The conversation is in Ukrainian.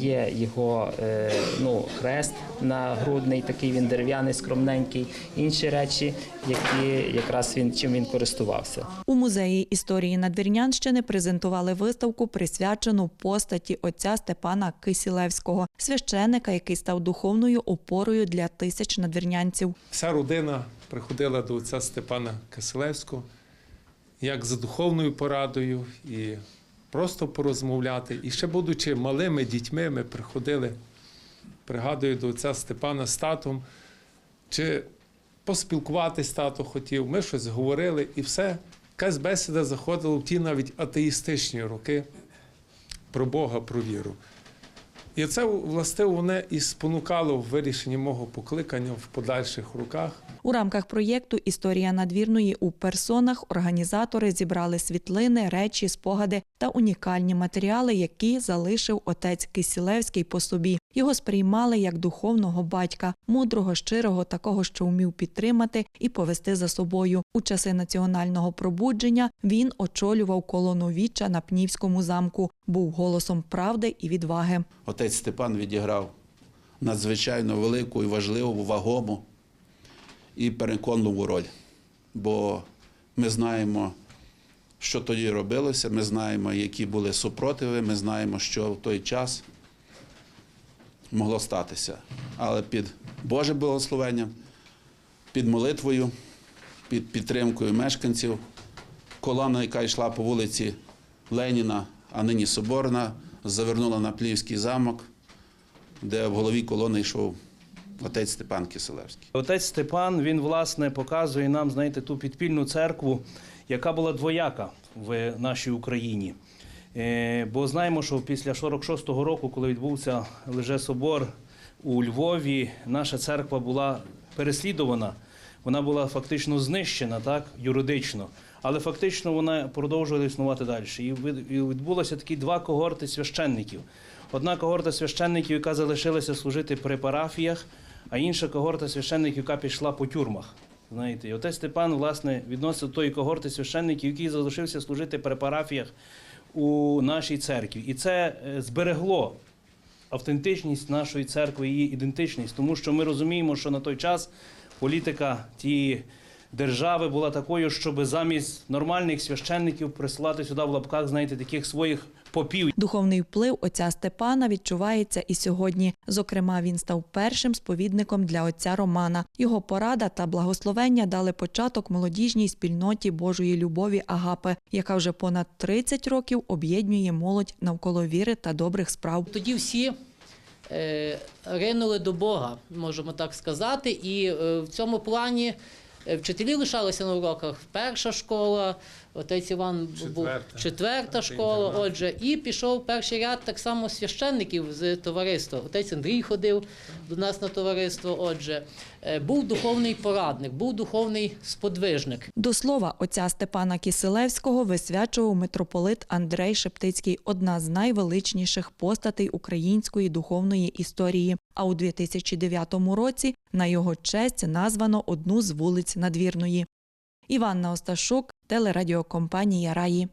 Є його е, ну, хрест нагрудний, такий він дерев'яний, скромненький. Інші речі, які якраз він чим він користувався. У музеї історії Надвірнянщини презентували виставку, присвячену постаті отця Степана Кисілевського, священика, який став духовною опорою для тисяч надвірнянців. Вся родина приходила до отця Степана Киселевського як за духовною порадою і просто порозмовляти. І ще будучи малими дітьми, ми приходили, пригадую, до отця Степана з татом, чи поспілкуватись тато хотів, ми щось говорили, і все. Якась бесіда заходила в ті навіть атеїстичні роки про Бога, про віру. І це властиво мене і спонукало в вирішенні мого покликання в подальших роках. У рамках проєкту Історія надвірної у персонах організатори зібрали світлини, речі, спогади та унікальні матеріали, які залишив отець Кисілевський по собі. Його сприймали як духовного батька, мудрого, щирого, такого, що вмів підтримати і повести за собою. У часи національного пробудження він очолював колону віча на Пнівському замку, був голосом правди і відваги. Отець Степан відіграв надзвичайно велику і важливу, вагому і переконливу роль. Бо ми знаємо, що тоді робилося, ми знаємо, які були супротиви, ми знаємо, що в той час могло статися. Але під Божим благословенням, під молитвою, під підтримкою мешканців, колона, яка йшла по вулиці Леніна, а нині Соборна, завернула на Плівський замок, де в голові колони йшов отець Степан Киселевський. Отець Степан він власне показує нам, знаєте, ту підпільну церкву, яка була двояка в нашій Україні. Е, Бо знаємо, що після 46-го року, коли відбувся лише собор у Львові, наша церква була переслідувана. Вона була фактично знищена, так, юридично, але фактично вона продовжувала існувати далі. І відбулося такі два когорти священників. Одна когорта священників, яка залишилася служити при парафіях, а інша когорта священників, яка пішла по тюрмах. Знаєте, і отець Степан, власне, відносив до тої когорти священників, який залишився служити при парафіях у нашій церкві. І це е, зберегло автентичність нашої церкви, її ідентичність, тому що ми розуміємо, що на той час політика тієї держави була такою, щоб замість нормальних священників присилати сюди в лапках, знаєте, таких своїх попів. Духовний вплив отця Степана відчувається і сьогодні. Зокрема, він став першим сповідником для отця Романа. Його порада та благословення дали початок молодіжній спільноті Божої любові Агапи, яка вже понад 30 років об'єднує молодь навколо віри та добрих справ. Тоді всі е, ринули до Бога, можемо так сказати. І е, в цьому плані вчителі лишалися на уроках. Перша школа, отець Іван був Четверта. четверта школа. Отже, і пішов перший ряд так само священників з товариства. Отець Андрій ходив до нас на товариство. Отже, е, був духовний порадник, був духовний сподвижник. До слова, отця Степана Киселевського висвячував митрополит Андрей Шептицький, одна з найвеличніших постатей української духовної історії. А у 2009 році на його честь названо одну з вулиць Надвірної. Іванна Осташук, телерадіокомпанія Раї.